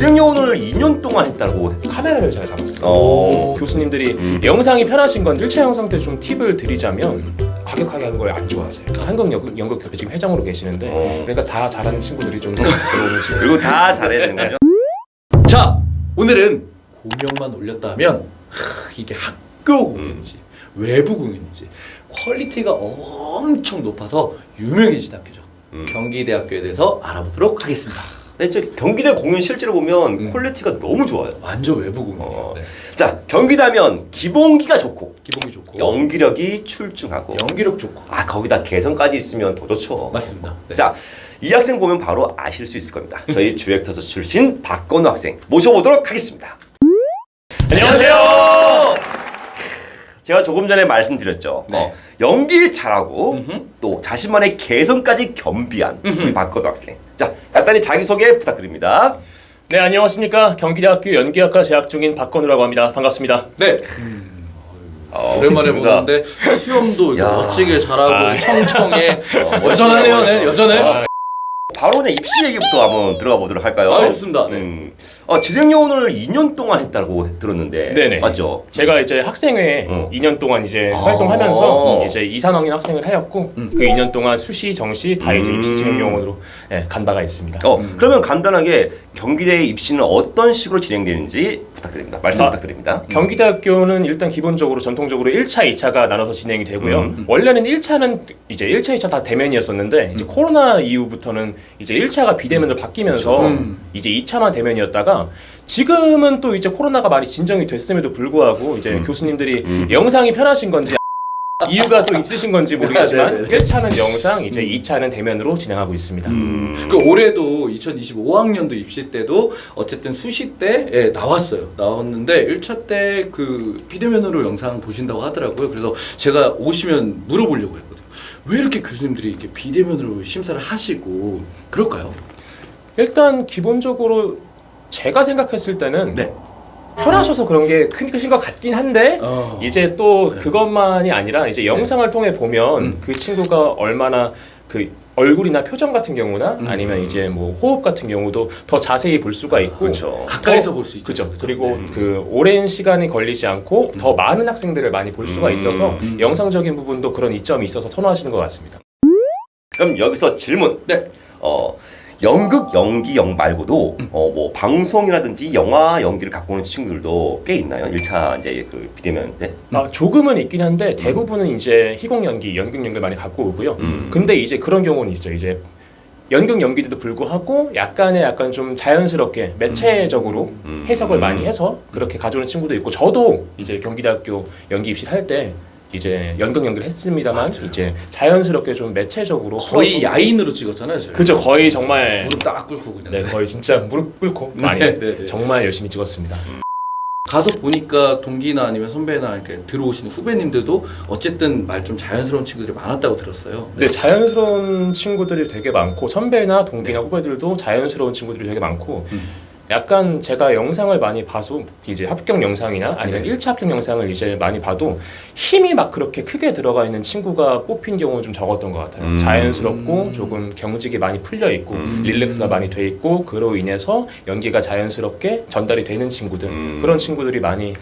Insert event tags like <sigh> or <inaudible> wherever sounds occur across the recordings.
진행 요원을 2년 동안 했다고. 카메라를 제가 잡았어요. 어. 교수님들이 음. 영상이 편하신 건 1차 영상 때 좀 팁을 드리자면 과격하게 하는 걸 안 좋아하세요. 한국 연극, 연극협회 지금 회장으로 계시는데 어. 그러니까 다 잘하는 친구들이 좀 들어오는 친구. <laughs> 그리고 다 잘해야 되는 거죠? 자 오늘은 공연만 올렸다면 하, 이게 학교 공연인지 외부 공연인지 퀄리티가 엄청 높아서 유명해진 학교죠. 음. 경기대학교에 대해서 알아보도록 하겠습니다. 네, 저 경기대 공연 실제로 보면 음. 퀄리티가 너무 좋아요. 완전 외부 공연이에요. 어. 네. 자, 경기다면 기본기가 좋고 기본기 좋고 연기력이 출중하고 연기력 좋고 아 거기다 개성까지 있으면 더 좋죠. 맞습니다. 네. 자, 이 학생 보면 바로 아실 수 있을 겁니다. 저희 주액터스 출신 박건우 학생 모셔보도록 하겠습니다. 안녕하세요. 제가 조금 전에 말씀드렸죠. 네. 어, 연기 잘하고 음흠. 또 자신만의 개성까지 겸비한 우리 박건우 학생. 자, 간단히 자기 소개 부탁드립니다. 네 안녕하십니까 경기대학교 연기학과 재학 중인 박건우라고 합니다. 반갑습니다. 네. 어, 오랜만에. 보는데 수염도 이렇게 야. 멋지게 잘하고 아. 청청해 멋있어, 여전하네요. 네, 여전해요. 아, 바로 그냥 입시 얘기부터 한번 들어가 보도록 할까요? 아, 좋습니다. 네. 음. 어, 진행 요원을 2년 동안 했다고 들었는데 네네. 맞죠? 제가 이제 학생회 어. 2년 동안 이제 아. 활동하면서 이제 이산학년 학생을 하였고 음. 그 2년 동안 수시, 정시 다 이제 음. 입시 진행 용어로 예, 간 바가 있습니다. 어, 음. 그러면 간단하게 경기대 입시는 어떤 식으로 진행되는지 부탁드립니다. 말씀 아. 부탁드립니다. 경기대학교는 일단 기본적으로 전통적으로 1차, 2차가 나눠서 진행이 되고요. 음. 원래는 1차는 이제 1차, 2차 다 대면이었었는데 이제 코로나 이후부터는 이제 1차가 비대면으로 바뀌면서 그렇죠. 음. 이제 2차만 대면이었다가 지금은 또 이제 코로나가 많이 진정이 됐음에도 불구하고 이제 음. 교수님들이 음. 영상이 편하신 건지 <laughs> 이유가 또 있으신 건지 모르겠지만 네, 네, 네. 1차는 영상, 이제 2차는 대면으로 진행하고 있습니다. 음. 그 올해도 2025학년도 입시 때도 어쨌든 수시 때 예, 나왔어요. 나왔는데 1차 때 그 비대면으로 영상 보신다고 하더라고요. 그래서 제가 오시면 물어보려고 했거든요. 왜 이렇게 교수님들이 이렇게 비대면으로 심사를 하시고 그럴까요? 일단 기본적으로 제가 생각했을 때는 네. 편하셔서 그런 게큰 것인 것 같긴 한데 어. 이제 또 네. 그것만이 아니라 이제 영상을 통해 보면 음. 그 친구가 얼마나 그 얼굴이나 표정 같은 경우나 음. 아니면 이제 뭐 호흡 같은 경우도 더 자세히 볼 수가 있고 그렇죠. 가까이서 볼 수 있죠. 그죠. 그리고 네. 그 오랜 시간이 걸리지 않고 더 많은 학생들을 많이 볼 수가 음. 있어서 음. 영상적인 부분도 그런 이점이 있어서 선호하시는 것 같습니다. 그럼 여기서 질문. 네. 어, 연극 연기 영 말고도 어, 뭐 방송이라든지 영화 연기를 갖고 오는 친구들도 꽤 있나요? 1차 이제 그 비대면 때. 아, 조금은 있긴 한데 대부분은 이제 희곡 연기, 연극 연기를 많이 갖고 오고요. 음. 근데 이제 그런 경우는 있죠. 이제 연극 연기에도 불구하고 약간의 약간 좀 자연스럽게 매체적으로 음. 해석을 많이 해서 그렇게 가져오는 친구도 있고 저도 이제 경기대학교 연기 입시를 할때 이제 연극 연기를 했습니다만 맞아요. 이제 자연스럽게 좀 매체적으로 거의 풀어서- 야인으로 찍었잖아요. 저희. 그죠 거의 정말 무릎 딱 꿇고 그냥. 네 거의 진짜 무릎 꿇고 <laughs> 네, 아니 네, 네. 정말 열심히 찍었습니다. 가서 보니까 동기나 아니면 선배나 이렇게 들어오시는 후배님들도 어쨌든 말 좀 자연스러운 친구들이 많았다고 들었어요. 네, 자연스러운 친구들이 되게 많고 선배나 동기나 후배들도 자연스러운 친구들이 되게 많고 음. 약간 제가 영상을 많이 봐서 이제 합격 영상이나 아니면 네. 일 1차 합격 영상을 이제 많이 봐도 힘이 막 그렇게 크게 들어가 있는 친구가 뽑힌 경우는 좀 적었던 것 같아요. 음. 자연스럽고 음. 조금 경직이 많이 풀려 있고 음. 릴렉스가 많이 돼 있고 그로 인해서 연기가 자연스럽게 전달이 되는 친구들 음. 그런 친구들이 많이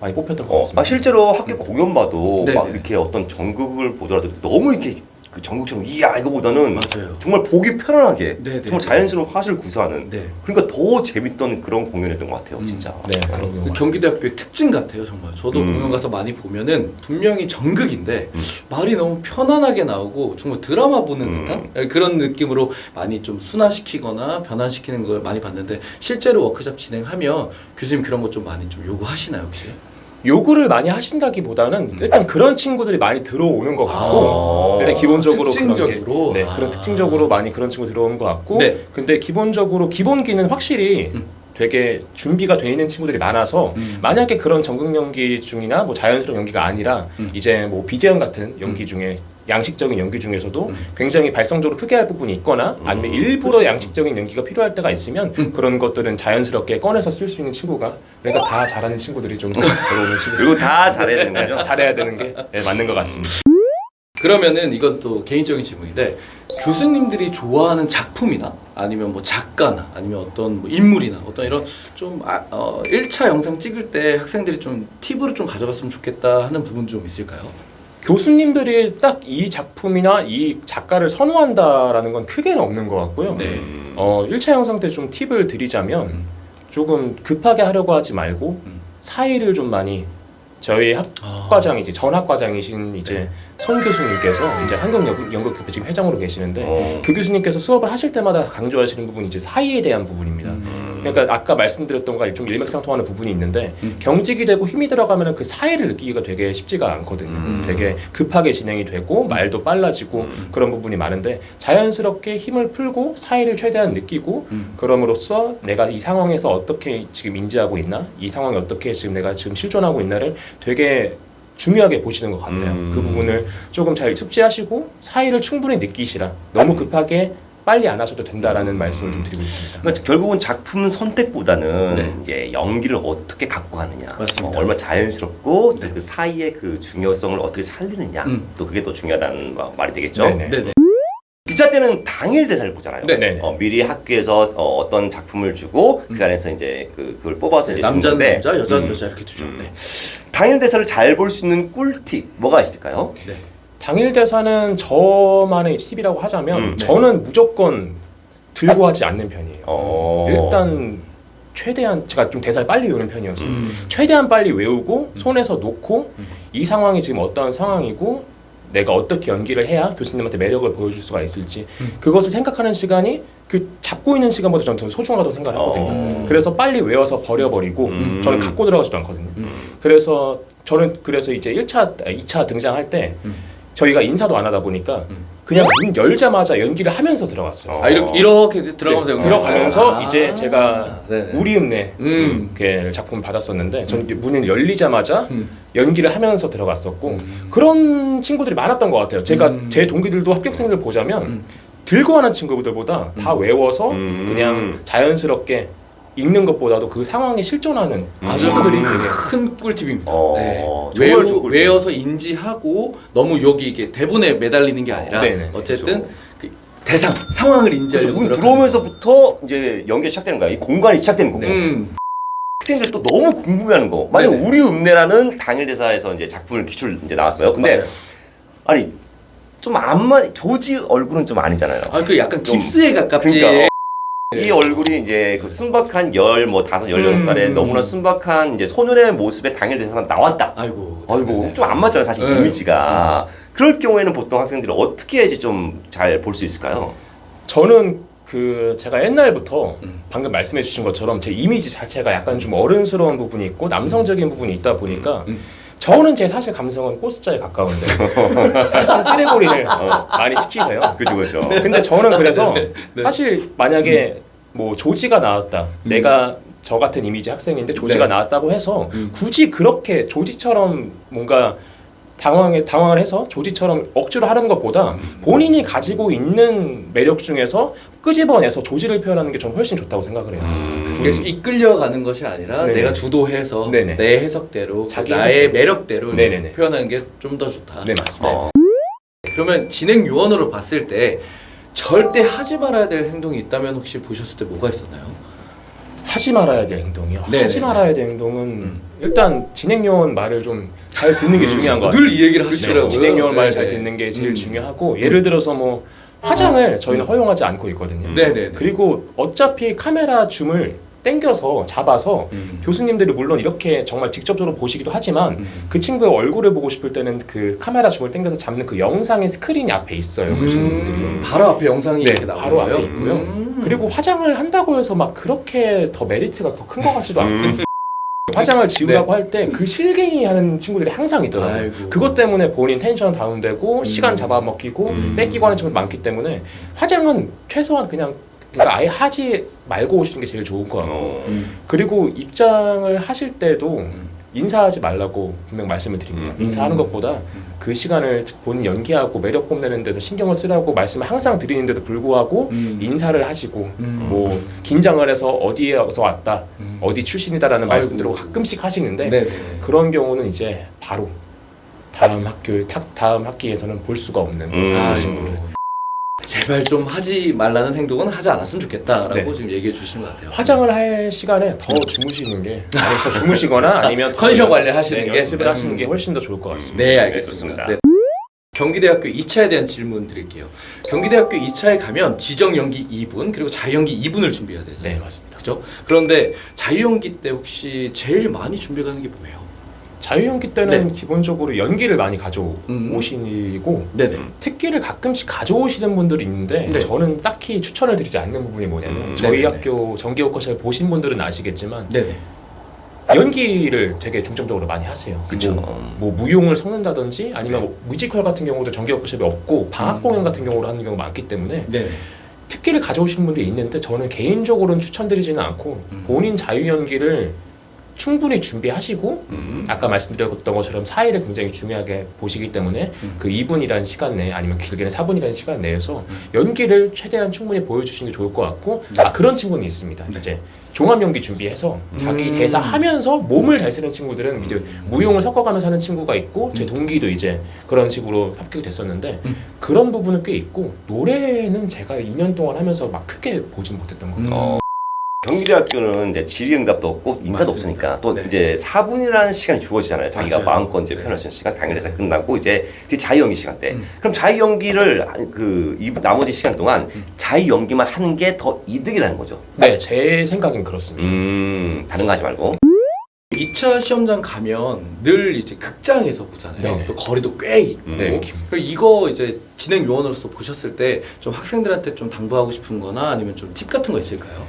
많이 뽑혔던 것 어, 같습니다. 아 실제로 학교 공연 봐도 네네. 막 이렇게 어떤 전극을 보더라도 너무 이렇게 그 전극처럼 이야 이거보다는 맞아요. 정말 보기 편안하게 네 네. 정말 자연스러운 화를 구사하는 네. 그러니까 더 재밌던 그런 공연이었던 것 같아요 음. 진짜 네, 그런 경우 그 많습니다. 경기대학교의 특징 같아요, 정말. 저도 음. 공연 가서 많이 보면은 분명히 전극인데 음. 말이 너무 편안하게 나오고 정말 드라마 보는 음. 듯한 예, 그런 느낌으로 많이 좀 순화시키거나 변환시키는 걸 많이 봤는데 실제로 워크숍 진행하면 교수님 그런 것 좀 많이 좀 요구하시나요, 혹시? 요구를 많이 하신다기보다는 일단 그런 친구들이 많이 들어오는 것 같고 아. 일단 기본적으로 특징적으로? 그런 게, 네 아. 그런 특징적으로 많이 그런 친구 들어오는 것 같고 네. 근데 기본적으로 기본기는 확실히 음. 되게 준비가 돼 있는 친구들이 많아서 음. 만약에 그런 전극 연기 중이나 뭐 자연스러운 연기가 아니라 음. 이제 뭐 비재현 같은 연기 중에 양식적인 연기 중에서도 음. 굉장히 발성적으로 크게 할 부분이 있거나 아니면 음. 일부러 그렇죠. 양식적인 연기가 필요할 때가 있으면 음. 그런 것들은 자연스럽게 꺼내서 쓸 수 있는 친구가 그러니까 다 잘하는 친구들이 좀 들어오는 친구 그리고 다 잘해야 되는 거죠 <laughs> 잘해야 되는 게 네, 맞는 것 같습니다. 그러면은 이건 또 개인적인 질문인데 교수님들이 좋아하는 작품이나 아니면 뭐 작가나 아니면 어떤 뭐 인물이나 어떤 이런 좀 아, 어, 1차 영상 찍을 때 학생들이 좀 팁으로 좀 가져갔으면 좋겠다 하는 부분 좀 있을까요? 교수님들이 딱 이 작품이나 이 작가를 선호한다라는 건 크게는 없는 것 같고요. 네. 음. 어, 1차 영상 때 좀 팁을 드리자면 조금 급하게 하려고 하지 말고 음. 사이를 좀 많이 저희 아. 학과장이지 전 학과장이신 이제 네. 손 교수님께서 이제 한국연극협회 지금 회장으로 계시는데 어. 그 교수님께서 수업을 하실 때마다 강조하시는 부분이 이제 사이에 대한 부분입니다. 음. 그러니까 아까 말씀드렸던 거와 좀 일맥상통하는 부분이 있는데 음. 경직이 되고 힘이 들어가면 그 사이를 느끼기가 되게 쉽지가 않거든요. 음. 되게 급하게 진행이 되고 말도 빨라지고 음. 그런 부분이 많은데 자연스럽게 힘을 풀고 사이를 최대한 느끼고 음. 그럼으로써 내가 이 상황에서 어떻게 지금 인지하고 있나 이 상황에 어떻게 지금 내가 지금 실존하고 있나를 되게 중요하게 보시는 것 같아요. 음. 그 부분을 조금 잘 숙지하시고 사이를 충분히 느끼시라. 너무 급하게 빨리 안 하셔도 된다라는 말씀을 좀 드리고 있습니다. 그러니까 결국은 작품 선택보다는 네. 이제 연기를 어떻게 갖고 가느냐, 맞습니다. 어, 얼마 나 자연스럽고 또 네. 그 사이의 그 중요성을 어떻게 살리느냐, 음. 또 그게 더 중요하다는 마- 말이 되겠죠. 네네. 네네. 1차 때는 당일 대사를 보잖아요. 네. 네네. 어, 미리 학교에서 어, 떤 작품을 주고 그 안에서 이제 그, 그걸 뽑아서 이제 음. 남자는 주는데 남자, 여자는 음. 여자 이렇게 두죠. 음. 네. 당일 대사를 잘 볼 수 있는 꿀팁 뭐가 있을까요? 네. 당일 대사는 저만의 팁이라고 하자면 음, 네. 저는 무조건 들고 하지 않는 편이에요. 어. 일단 최대한 제가 좀 대사를 빨리 외우는 편이어서 음. 최대한 빨리 외우고 음. 손에서 놓고 음. 이 상황이 지금 어떤 상황이고 내가 어떻게 연기를 해야 교수님한테 매력을 보여줄 수가 있을지 음. 그것을 생각하는 시간이 그 잡고 있는 시간보다 저는 더 소중하다고 생각을 하거든요. 어. 그래서 빨리 외워서 버려버리고 음. 저는 갖고 들어가지도 않거든요. 음. 그래서 저는 그래서 이제 1차, 2차 등장할 때 음. 저희가 인사도 안 하다 보니까 음. 그냥 문 열자마자 연기를 하면서 들어갔어요. 어. 아 이렇게 이렇게 들어가면서 네, 연기를 들어가면서 했어요? 이제 아. 제가 네네. 우리 읍내 음. 그 작품 받았었는데 저는 이제 문을 열리자마자 음. 연기를 하면서 들어갔었고 음. 그런 친구들이 많았던 것 같아요. 제가 음. 제 동기들도 합격생들 보자면 음. 들고 하는 친구들보다 다 음. 외워서 음. 그냥 자연스럽게 읽는 것보다도 그 상황에 실존하는 아주 친구들이 되게 큰 꿀팁입니다. 어, 네. 정말 외우, 좋은 꿀팁. 외워서 인지하고 너무 여기 이게 대본에 매달리는 게 아니라 네네. 어쨌든 그 대상 상황을 그렇죠. 인지하려고 문 노력하는 들어오면서부터 이제 연기가 시작되는 거야. 이 공간이 시작되는 거고. 거예요. 음. 학생들 또 너무 궁금해하는 거. 만약 네네. 우리 읍내라는 당일 대사에서 이제 작품을 기출 이제 나왔어요. 근데 맞아요. 아니 좀 안만 조지 얼굴은 좀 아니잖아요. 아그 약간 좀- 깁스에 가깝지. 그러니까 이 얼굴이 이제 그 순박한 열 뭐 다섯 열여섯 살에 음. 너무나 순박한 이제 소년의 모습에 당일 대사가 나왔다. 아이고. 아이고. 좀 안 맞잖아 사실 네. 이미지가. 그럴 경우에는 보통 학생들이 어떻게 해야지 좀 잘 볼 수 있을까요? 저는 그 제가 옛날부터 음. 방금 말씀해 주신 것처럼 제 이미지 자체가 약간 좀 어른스러운 부분이 있고 남성적인 부분이 있다 보니까 음. 저는 제 사실 감성은 꽃숫자에 가까운데 <laughs> 항상 띠레고리를 많이 시키세요. 그죠 그죠. 근데 저는 그래서 네. 사실 만약에 뭐 조지가 나왔다. 내가 저 같은 이미지 학생인데 조지가 네. 나왔다고 해서 음. 굳이 그렇게 조지처럼 뭔가 당황해 당황을 해서 조지처럼 억지로 하는 것보다 음. 본인이 가지고 있는 매력 중에서 끄집어내서 조지를 표현하는 게 저는 훨씬 좋다고 생각을 해요. 그게 이끌려가는 것이 아니라 네네. 내가 주도해서 네네. 내 해석대로 자기 나의 해석대로. 매력대로 네네네. 표현하는 게 좀 더 좋다. 네 맞습니다. 어. 그러면 진행 요원으로 봤을 때 절대 하지 말아야 될 행동이 있다면 혹시 보셨을 때 뭐가 있었나요? 하지 말아야 될 행동이요. 네네. 하지 말아야 될 행동은 음. 일단 진행 요원 말을 좀 잘 듣는 게 중요한 것 같아요. 늘이 얘기를 그렇죠. 하시더라고요. 진행 요원 말 잘. 듣는 게 제일 음. 중요하고 예를 들어서 뭐 화장을 저희는 허용하지 않고 있거든요. 음. 네네. 그리고 어차피 카메라 줌을 땡겨서 잡아서 음. 교수님들이 물론 이렇게 정말 직접적으로 보시기도 하지만 음. 그 친구의 얼굴을 보고 싶을 때는 그 카메라 줌을 땡겨서 잡는 그 영상의 스크린이 앞에 있어요 교수님들이 음. 바로 앞에 영상이 네, 이렇게 나오는 바로? 앞에 있고요. 음. 그리고 화장을 한다고 해서 막 그렇게 더 메리트가 더 큰 것 같지도 않고 음. <laughs> 화장을 지우라고 할때 그 실갱이 하는 친구들이 항상 있더라고요. 아이고. 그것 때문에 본인 텐션 다운되고 음. 시간 잡아먹히고 음. 뺏기고 하는 친구들 많기 때문에 화장은 최소한 그냥 그러니까 아예 하지 말고 오시는 게 제일 좋은 것 같고 어. 음. 그리고 입장을 하실 때도 음. 인사하지 말라고 분명 말씀을 드립니다. 음. 인사하는 것보다 음. 그 시간을 본인 연기하고 매력 뽐내는 데도 신경을 쓰라고 말씀을 항상 드리는데도 불구하고 음. 인사를 하시고 음. 뭐 긴장을 해서 어디에서 왔다 음. 어디 출신이다라는 아이고. 말씀들을 가끔씩 하시는데 네네. 그런 경우는 이제 바로 다음 학교 탁 다음 학기에서는 볼 수가 없는 음. 아, 아이고. 친구를 제발 좀 하지 말라는 행동은 하지 않았으면 좋겠다라고 네. 지금 얘기해 주시는 것 같아요. 화장을 할 시간에 더 주무시는 게 아니 더 주무시거나 <laughs> 아니면 더 컨디션 연습- 관리하시는 네, 게? 연습을 음. 하시는 게 훨씬 더 좋을 것 같습니다. 네, 네, 알겠습니다. 네. 경기대학교 2차에 대한 질문 드릴게요. 경기대학교 2차에 가면 지정 연기 2분 그리고 자유 연기 2분을 준비해야 되잖아요. 네, 맞습니다. 그죠? 그런데 자유 연기 때 혹시 제일 많이 준비하는 게 뭐예요? 자유연기 때는 기본적으로 연기를 많이 가져오시고 네네. 특기를 가끔씩 가져오시는 분들이 있는데 네. 저는 딱히 추천을 드리지 않는 부분이 뭐냐면 음, 저희 네네네. 학교 정기호커샵을 보신 분들은 아시겠지만 네네. 연기를 되게 중점적으로 많이 하세요. 그쵸. 뭐, 뭐 무용을 섞는다든지 아니면 뭐 뮤지컬 같은 경우도 정기호커샵이 없고 방학 음. 공연 같은 경우로 하는 경우가 많기 때문에 네네. 특기를 가져오시는 분들이 있는데 저는 개인적으로는 추천드리지는 않고 음. 본인 자유 연기를 충분히 준비하시고 음. 아까 말씀드렸던 것처럼 사일을 굉장히 중요하게 보시기 때문에 음. 그 2분이라는 시간 내에 아니면 길게는 4분이라는 시간 내에서 음. 연기를 최대한 충분히 보여주시는 게 좋을 것 같고 네. 아 그런 친구는 있습니다. 네. 이제 종합 연기 준비해서 자기 음. 대사 하면서 몸을 잘 쓰는 친구들은 이제 음. 무용을 섞어가면서 하는 친구가 있고 제 음. 동기도 이제 그런 식으로 합격이 됐었는데 음. 그런 부분은 꽤 있고 노래는 제가 2년 동안 하면서 막 크게 보진 못했던 것 같아요. 음. 어, 경기대학교는 이제 질의응답도 없고 인사도 맞습니다. 없으니까 또 네. 이제 4분이라는 시간이 주어지잖아요. 자기가 맞아요. 마음껏 이제 네. 표현할 수 있는 시간 당일 대사 끝나고 이제 뒤 자유 연기 시간 때. 음. 그럼 자유 연기를 그 이 나머지 시간 동안 음. 자유 연기만 하는 게 더 이득이라는 거죠. 네, 제 생각엔 그렇습니다. 음, 다른 거 하지 말고. 2차 시험장 가면 늘 이제 극장에서 보잖아요. 네네. 또 거리도 꽤 있고. 네. 그리고 이거 이제 진행 요원으로서 보셨을 때 좀 학생들한테 좀 당부하고 싶은 거나 아니면 좀 팁 같은 거 있을까요?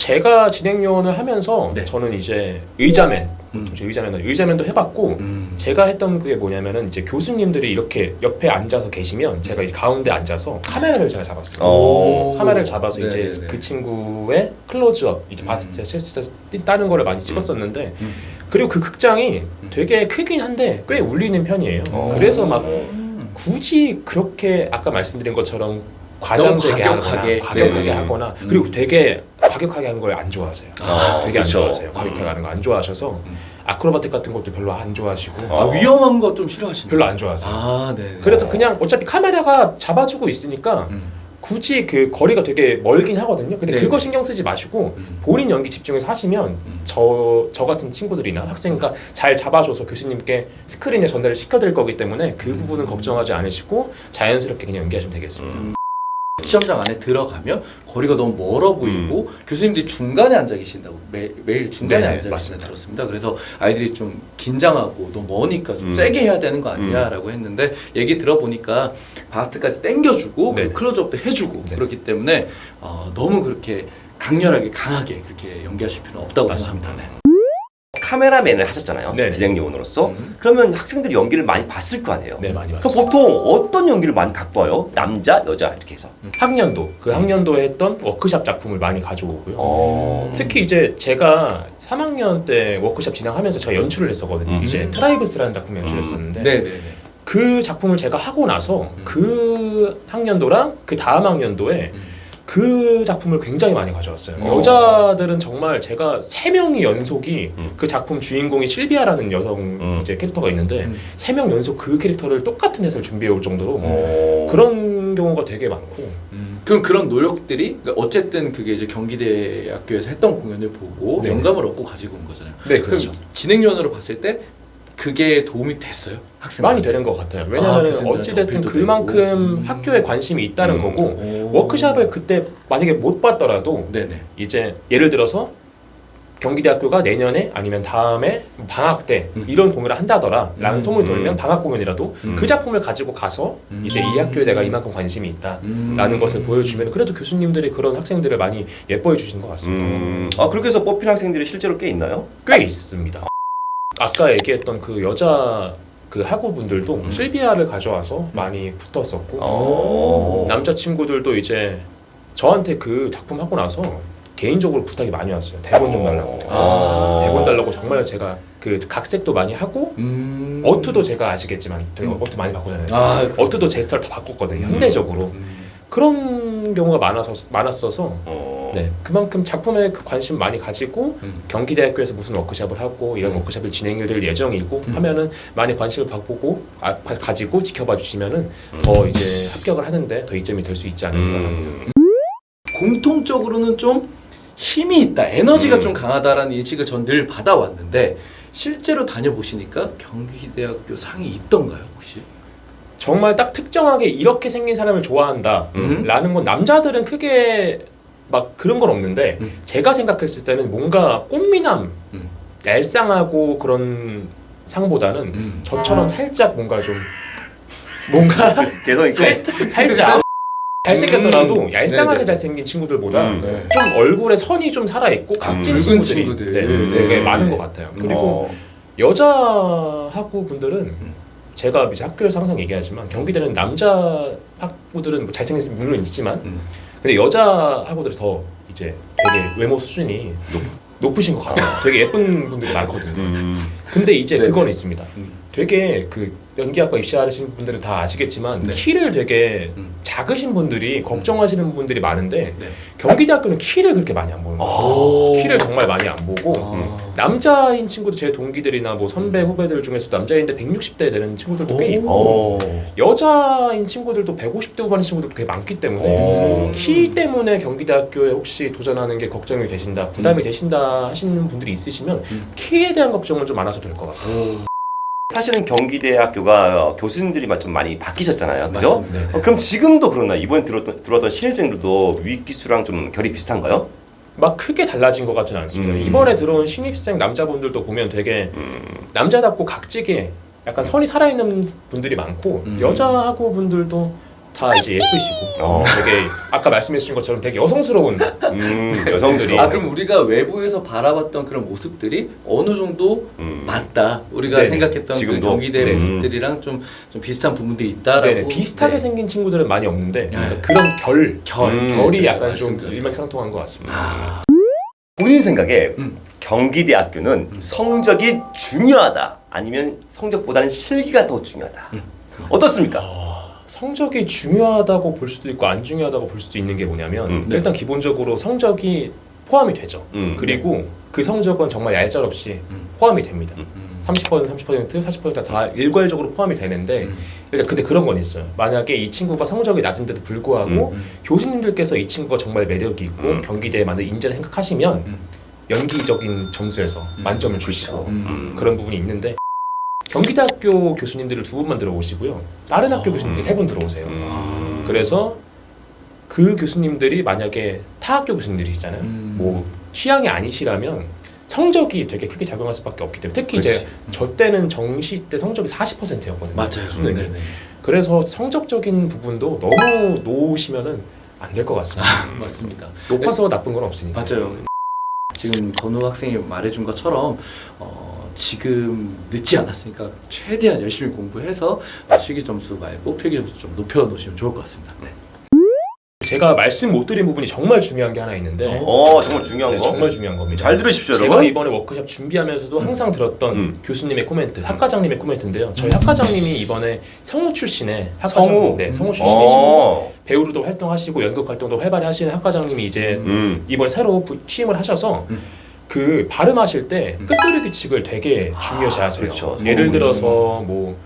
제가 진행 요원을 하면서 네. 저는 이제 의자맨, 음. 의자맨, 의자맨도 해봤고 음. 제가 했던 그게 뭐냐면은 이제 교수님들이 이렇게 옆에 앉아서 계시면 제가 이 가운데 앉아서 카메라를 제가 잡았어요. 어. 카메라를 잡아서 이제 네네네. 그 친구의 클로즈업 이제 음. 바스트 체스트 따는 거를 많이 찍었었는데 음. 그리고 그 극장이 되게 크긴 한데 꽤 울리는 편이에요. 어. 그래서 막 음. 굳이 그렇게 아까 말씀드린 것처럼 과장되게 하거나 과격하게. 과격하게 네. 하거나 음. 그리고 되게 과격하게 하는 걸 안 좋아하세요. 아, 되게 안 그쵸. 좋아하세요. 과격하게 하는 거 안 좋아하셔서 음. 아크로바틱 같은 것도 별로 안 좋아하시고 아, 어. 위험한 거 좀 싫어하시나요? 별로 안 좋아하세요. 아, 네. 그래서 그냥 어차피 카메라가 잡아주고 있으니까 음. 굳이 그 거리가 되게 멀긴 하거든요. 근데 네. 그거 신경 쓰지 마시고 음. 본인 연기 집중해서 하시면 음. 저, 저 같은 친구들이나 학생과 잘 잡아줘서 교수님께 스크린에 전달을 시켜드릴 거기 때문에 그 음. 부분은 걱정하지 않으시고 자연스럽게 그냥 연기하시면 되겠습니다. 음. 시험장 안에 들어가면 거리가 너무 멀어 보이고 교수님들이 중간에 앉아 계신다고 매, 매일 중간에 네, 앉아 계신다 맞습니다. 들었습니다. 그래서 아이들이 좀 긴장하고 너무 머니까 좀 음. 세게 해야 되는 거 아니냐라고 했는데 얘기 들어보니까 바스트까지 당겨주고 네. 그리고 클로즈업도 해주고 네. 그렇기 때문에 어, 너무 그렇게 강렬하게 강하게 그렇게 연기하실 필요는 없다고 맞습니다. 생각합니다. 네. 카메라맨을 하셨잖아요. 네. 진행 요원으로서. 음. 그러면 학생들이 연기를 많이 봤을 거 아니에요. 네, 많이 봤습니다. 보통 어떤 연기를 많이 갖고 와요? 남자, 여자 이렇게 해서. 학년도 그 학년도에 했던 워크샵 작품을 많이 가져오고요. 어. 특히 이제 제가 3학년 때 워크샵 진행하면서 제가 연출을 했었거든요. 음. 이제 트라이브스라는 작품 을 음. 연출했었는데 네 네 네. 그 작품을 제가 하고 나서 음. 그 학년도랑 그 다음 학년도에 음. 그 작품을 굉장히 많이 가져왔어요. 어. 여자들은 정말 제가 세 명이 연속이 음. 그 작품 주인공이 실비아라는 여성 음. 이제 캐릭터가 있는데 음. 세명 연속 그 캐릭터를 똑같은 해설 준비해 올 정도로 어. 그런 경우가 되게 많고 음, 그럼 그런 노력들이 그러니까 어쨌든 그게 이제 경기대학교에서 했던 공연을 보고 네. 영감을 얻고 가지고 온 거잖아요. 네 그럼 진행위원으로 봤을 때 그게 도움이 됐어요? 학생 많이 되는 것 같아요. 아, 왜냐하면 교수님들한테 어찌됐든 그만큼 되고. 음. 학교에 관심이 있다는 음. 거고 워크샵을 그때 만약에 못 봤더라도 네네. 이제 예를 들어서 경기대학교가 내년에 아니면 다음에 방학 때 음. 이런 공연을 한다더라 라는 음. 음. 돌면 방학 공연이라도 음. 그 작품을 가지고 가서 음. 이제 이 학교에 내가 이만큼 관심이 있다 음. 라는 것을 보여주면 그래도 교수님들이 그런 학생들을 많이 예뻐해 주시는 것 같습니다 음. 아 그렇게 해서 뽑힌 학생들이 실제로 꽤 있나요? 꽤 있습니다 아까 얘기했던 그 여자 그 학우분들도 음. 실비아를 가져와서 많이 붙었었고 어. 남자 친구들도 이제 저한테 그 작품 하고 나서 개인적으로 부탁이 많이 왔어요. 대본 좀 달라고. 아. 대본 달라고 정말 제가 그 각색도 많이 하고 음. 어투도 제가 아시겠지만 되게 음. 어투 많이 바꾸잖아요. 아, 어투도 제 스타일 다 바꿨거든요. 현대적으로 음. 그런 경우가 많아서 많았어서 어. 네 그만큼 작품에 그 관심 많이 가지고 음. 경기대학교에서 무슨 워크숍을 하고 이런 음. 워크숍을 진행될 예정이고 음. 하면은 많이 관심을 받고 아, 가- 가지고 지켜봐 주시면은 더 이제 합격을 하는데 더 이점이 될 수 있지 않을까 음. 공통적으로는 좀 힘이 있다, 에너지가 음. 좀 강하다라는 인식을 전 늘 받아왔는데 실제로 다녀보시니까 경기대학교 상이 있던가요 혹시? 정말 딱 특정하게 이렇게 생긴 사람을 좋아한다 음. 라는 건 남자들은 크게 막 그런 건 없는데 음. 제가 생각했을 때는 뭔가 꽃미남 음. 얄쌍하고 그런 상보다는 음. 저처럼 살짝 뭔가 좀 뭔가 <laughs> 개성 있게. 살짝 살짝 잘생겼더라도 음. 얄쌍하게 네네. 잘생긴 친구들보다 음. 네. 좀 얼굴에 선이 좀 살아 있고 각진 음. 친구들이 붉은 친구들. 네, 음. 되게 네. 많은 것 같아요. 그리고 어. 여자 학부 분들은 음. 제가 이제 학교에서 항상 얘기하지만 경기대는 남자 학부들은 뭐 잘생긴 물론 있지만 음. 근데 여자 학부들이 더 이제 되게 외모 수준이 높, 으신것 같아요. 되게 예쁜 분들이 많거든요. 음. 근데 이제 네. 그건 있습니다. 음. 되게 그 연기학과 입시하신 분들은 다 아시겠지만 네. 키를 되게 음. 작으신 분들이 걱정하시는 분들이 많은데 네. 경기대학교는 키를 그렇게 많이 안 보는 거예요. 오. 키를 정말 많이 안 보고 아. 남자인 친구들 제 동기들이나 뭐 선배 후배들 중에서 남자인데 160대 되는 친구들도 꽤 오. 있고 어. 여자인 친구들도 150대 후반인 친구들도 꽤 많기 때문에 오. 키 때문에 경기대학교에 혹시 도전하는 게 걱정이 되신다 부담이 되신다 하시는 분들이 있으시면 음. 키에 대한 걱정은 좀안 하셔도 될것 같아요. 오. 사실은 경기대학교가 교수님들이 좀 많이 바뀌셨잖아요. 그죠? 맞습니다. 네. 어, 그럼 지금도 그렇나? 이번에 들었던, 들어왔던 신입생들도 위기수랑 좀 결이 비슷한가요? 막 크게 달라진 것 같지는 않습니다. 음. 이번에 들어온 신입생 남자분들도 보면 되게 남자답고 각지게 약간 선이 살아있는 분들이 많고 음. 여자하고 분들도 다 이제 예쁘시고 어. 되게 아까 말씀해 주신 것처럼 되게 여성스러운 음, 여성스러워. 아 그럼 우리가 외부에서 바라봤던 그런 모습들이 어느 정도 음. 맞다. 우리가 네네. 생각했던 그 지금도? 경기대 네. 모습들이랑 좀, 좀 비슷한 부분들이 있다라고. 네네, 비슷하게 네. 생긴 친구들은 많이 없는데 그러니까 네. 그런 결, 결, 음, 결이 제가 약간 좀 말씀드렸던. 일맥상통한 것 같습니다. 아, 본인 생각에 음. 경기대학교는 성적이 중요하다. 아니면 성적보다는 실기가 더 중요하다. 음. 어떻습니까? 아, 성적이 중요하다고 볼 수도 있고 안 중요하다고 볼 수도 있는 게 뭐냐면 음. 일단 기본적으로 성적이 포함이 되죠. 음. 그리고 그 성적은 정말 얄짤 없이 음. 포함이 됩니다. 음. 30% 30% 40%다 일괄적으로 포함이 되는데 음. 일단 근데 그런 건 있어요. 만약에 이 친구가 성적이 낮은데도 불구하고 음. 교수님들께서 이 친구가 정말 매력이 있고 음. 경기대에 맞는 인재를 생각하시면 음. 연기적인 점수에서 음. 만점을 주시고 음. 음. 그런 부분이 있는데 경기대학교 교수님들을 두 분만 들어오시고요. 다른 학교 아. 교수님들 세 분 들어오세요. 음. 그래서 그 교수님들이 만약에 타 학교 교수님들이시잖아요. 음. 뭐 취향이 아니시라면 성적이 되게 크게 작용할 수밖에 없기 때문에 특히 이제 그렇지. 저 때는 정시 때 성적이 40%였거든요. 맞아요. 수능이. 네네. 그래서 성적적인 부분도 너무 놓으시면은 안 될 것 같습니다. 맞습니다. 높아서 나쁜 건 없으니까. 맞아요. 지금 건우 학생이 말해준 것처럼 어, 지금 늦지 않았으니까 최대한 열심히 공부해서 실기 점수 말고 필기 점수 좀 높여 놓으시면 좋을 것 같습니다. 네. 제가 말씀 못 드린 부분이 정말 중요한 게 하나 있는데 어, 정말 중요한 네, 거. 정말 중요한 겁니다. 잘 들으십시오, 제가 여러분. 이번에 워크숍 준비하면서도 항상 들었던 음. 교수님의 코멘트, 학과장님의 코멘트인데요. 저희 학과장님이 이번에 성우 출신의 학과장, 성우? 네, 성우 출신이시고 어. 배우로도 활동하시고 연극 활동도 활발히 하시는 학과장님이 이제 음. 이번에 새로 부- 취임을 하셔서 음. 그 발음하실 때 음. 끝소리 규칙을 되게 중요시 하세요. 그렇죠. 예를 성우 들어서 뭐,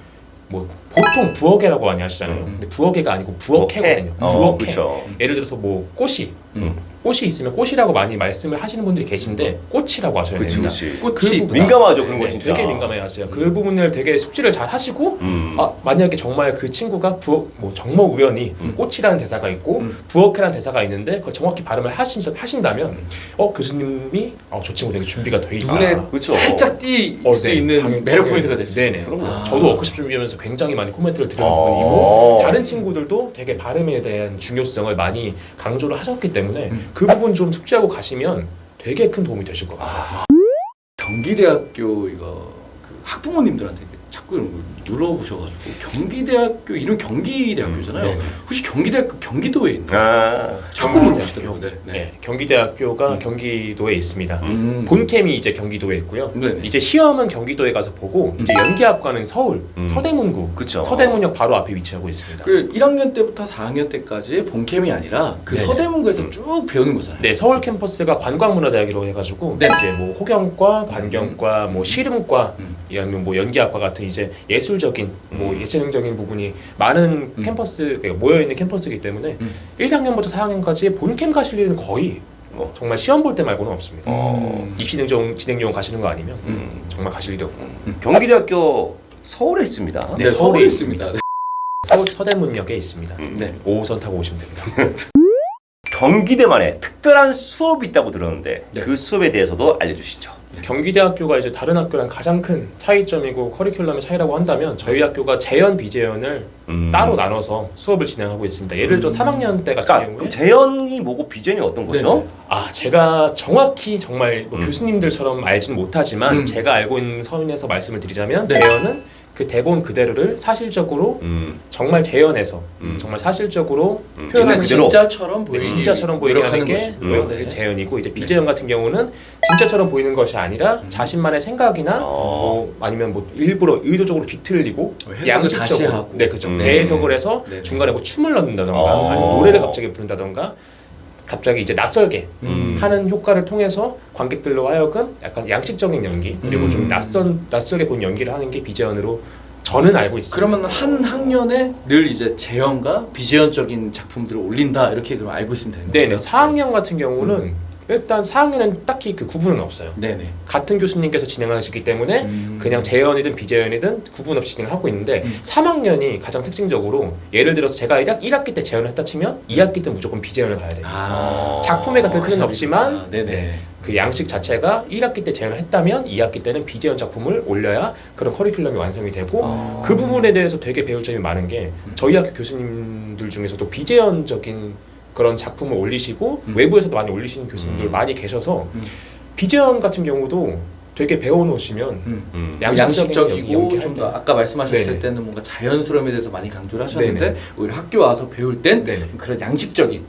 뭐 보통 부어개라고 많이 하시잖아요. 음. 근데 부어개가 아니고 부어캐거든요. 어, 부어캐. 그렇죠. 예를 들어서 뭐 꽃이 음. 꽃이 있으면 꽃이라고 많이 말씀을 하시는 분들이 계신데 꽃이라고 하셔야 그치, 됩니다. 그치. 꽃이 그 이쁘다. 민감하죠, 그런 거 네, 진짜. 되게 민감해 하세요. 그 부분을 되게 숙지를 잘 하시고 음. 아 만약에 정말 그 친구가 부어 뭐 정말 우연히 음. 꽃이라는 대사가 있고 음. 부어캐라는 대사가 있는데 그걸 정확히 발음을 하신 하신다면 음. 어 교수님이 어, 저 친구 되게 준비가 돼 있다. 눈에 그렇죠. 살짝 띌 어, 수 네. 있는 매력 포인트가 됐어요. 네네. 그럼요. 아. 저도 워크숍 준비하면서 굉장히 많이 코멘트를 드리는 어. 부분이고 다른 친구들도 되게 발음에 대한 중요성을 많이 강조를 하셨기 때문에 음. 그 부분 좀 숙지하고 가시면 되게 큰 도움이 되실 것 같아요. 경기대학교 이거 그 학부모님들한테 자꾸 이런 걸 물어보셔가지고 경기대학교 이름 경기대학교잖아요. 음, 네. 혹시 경기대학교 경기도에 있나요? 아, 자꾸 물어보시더라고요. 네. 네. 네. 경기대학교가 경기도에 있습니다. 음. 본캠이 이제 경기도에 있고요. 네네. 이제 시험은 경기도에 가서 보고 이제 연기학과는 서울 음. 서대문구 그쵸. 서대문역 바로 앞에 위치하고 있습니다. 그 1학년 때부터 4학년 때까지 본캠이 아니라 그 네네. 서대문구에서 음. 쭉 배우는 거잖아요. 네, 서울 캠퍼스가 관광문화대학이라고 해가지고 네. 이제 뭐 호경과, 관경과, 뭐 실음과, 음. 뭐 연기학과 같은 이제 예술적인, 뭐 음. 예체능적인 부분이 많은 음. 캠퍼스 그러니까 모여 있는 캠퍼스이기 때문에 음. 1학년부터 4학년까지 본캠 가실 일은 거의 뭐. 정말 시험 볼 때 말고는 없습니다. 어. 입시 능정 진행용 가시는 거 아니면 음. 정말 가실 일이 없고 경기대학교 서울에 있습니다. 네, 서울에 있습니다. 네. 서울 서대문역에 있습니다. 음. 네. 5호선 타고 오시면 됩니다. <laughs> 경기대만의 특별한 수업이 있다고 들었는데 네. 그 수업에 대해서도 알려주시죠. 경기대학교가 이제 다른 학교랑 가장 큰 차이점이고 커리큘럼의 차이라고 한다면 저희 학교가 재연 비재연을 음. 따로 나눠서 수업을 진행하고 있습니다. 예를 들어 음. 3학년 때 같은 그러니까 경우에 그럼 재현이 뭐고 비전이 어떤 거죠? 아 제가 정확히 정말 뭐 음. 교수님들처럼 알지는 못하지만 음. 제가 알고 있는 선에서 말씀을 드리자면 네. 재연은 그 대본 그대로를 사실적으로 음. 정말 재연해서 음. 정말 사실적으로 음. 표현하는 그대로. 진짜처럼 네, 보이는 진짜처럼 보이게 하는 게. 뭐 음. 네, 재현이고 이제 비재현 같은 경우는 진짜처럼 보이는 것이 아니라 음. 자신만의 생각이나 어. 뭐 아니면 뭐 일부러 의도적으로 뒤틀리고 어, 해석을 다시 하고. 네 그죠 음. 재해석을 해서 네. 중간에 뭐 춤을 넣는다던가 어. 아니면 노래를 갑자기 부른다던가 갑자기 이제 낯설게 음. 하는 효과를 통해서 관객들로 하여금 약간 양식적인 연기 그리고 음. 좀 낯선 낯설게 본 연기를 하는 게 비재현으로 저는 알고 있습니다. 그러면 한 학년에 늘 이제 재현과 비재현적인 작품들을 올린다 이렇게 그럼 알고 있으면 되는 거예요? 4학년 같은 경우는 일단 4학년은 딱히 그 구분은 없어요. 네네. 같은 교수님께서 진행하시기 때문에 음. 그냥 재연이든 비재연이든 구분 없이 진행하고 있는데 음. 3학년이 가장 특징적으로 예를 들어서 제가 1학, 1학기 때 재연을 했다 치면 2학기 때 무조건 비재연을 가야 돼요. 아. 작품의 같은 틀은 어, 없지만 아, 네네. 네. 그 양식 자체가 1학기 때 재연을 했다면 2학기 때는 비재연 작품을 올려야 그런 커리큘럼이 완성이 되고 아. 그 부분에 대해서 되게 배울 점이 많은 게 음. 저희 학교 교수님들 중에서도 비재연적인 그런 작품을 올리시고 음. 외부에서도 많이 올리시는 교수님들 음. 많이 계셔서 음. 비재연 같은 경우도 되게 배워놓으시면 음. 음. 양식적이고 좀 때. 더 아까 말씀하셨을 네네. 때는 뭔가 자연스러움에 대해서 많이 강조를 하셨는데 네네. 오히려 학교 와서 배울 땐 네네. 그런 양식적인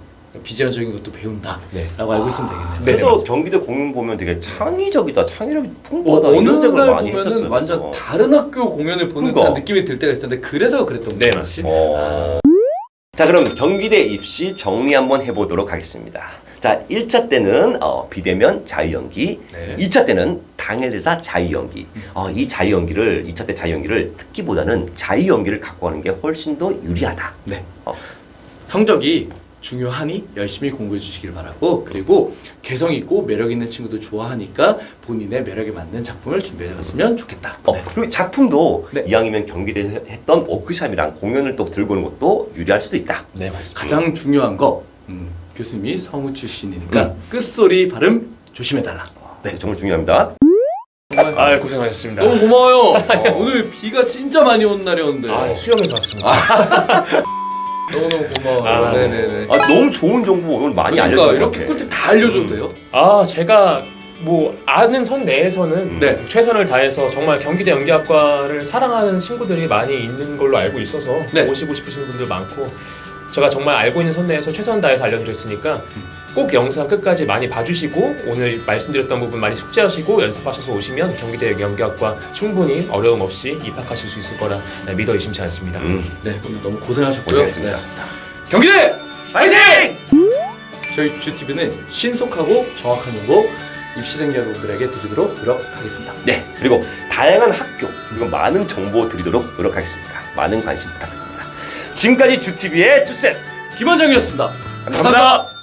비재현적인 것도 배운다라고 네. 알고 있으면 되겠네요. 네, 그래서 맞습니다. 경기대 공연 보면 되게 창의적이다, 창의력이 어, 풍부하다 어느 이런 생각을 날 많이 했었어요. 완전 그래서. 다른 학교 공연을 보는 그러니까. 듯한 느낌이 들 때가 있었는데 그래서 그랬던 네, 거지. 맞습니다. 어. 자 그럼 경기대 입시 정리 한번 해보도록 하겠습니다. 자 1차 때는 어, 비대면 자유연기, 네. 2차 때는 당일 대사 자유연기. 음. 어, 이 자유연기를 2차 때 자유연기를 특기보다는 자유연기를 갖고 하는 게 훨씬 더 유리하다. 네. 어. 성적이 중요하니 열심히 공부해 주시길 바라고 그리고 개성 있고 매력 있는 친구도 좋아하니까 본인의 매력에 맞는 작품을 준비해 갔으면 좋겠다. 어, 네. 그리고 작품도 네. 이왕이면 경기대 했던 워크샵이랑 공연을 또 들고 오는 것도 유리할 수도 있다. 네 맞습니다. 가장 중요한 거 음, 교수님이 성우 출신이니까 음. 끝소리 발음 조심해 달라. 네, 정말 중요합니다. 아 고생하셨습니다. 너무 고마워요. 어, 오늘 비가 진짜 많이 온 날이었는데 아 수영에서 왔습니다. <laughs> 너무너무 고마워요. 아, 네네네. 아, 너무 좋은 정보 오늘 많이 그러니까 알려준 것 이렇게. 꿀팁 다 알려줘도 돼요? 아 제가 뭐 아는 선 내에서는 네. 최선을 다해서 정말 경기대 연기학과를 사랑하는 친구들이 많이 있는 걸로 알고 있어서 네. 오시고 싶으신 분들 많고 제가 정말 알고 있는 선 내에서 최선을 다해서 알려드렸으니까 꼭 영상 끝까지 많이 봐주시고 오늘 말씀드렸던 부분 많이 숙지하시고 연습하셔서 오시면 경기대 연기학과 충분히 어려움 없이 입학하실 수 있을 거라 믿어 의심치 않습니다. 음, 네 오늘 너무 고생하셨고요. 고생했습니다. 네. 경기대 파이팅! 저희 주TV는 신속하고 정확한 정보 입시생 여러분들에게 드리도록 노력하겠습니다. 네, 그리고 다양한 학교 그리고 많은 정보 드리도록 노력하겠습니다. 많은 관심 부탁드립니다. 지금까지 주TV의 주쌤 김원정이었습니다. 감사합니다.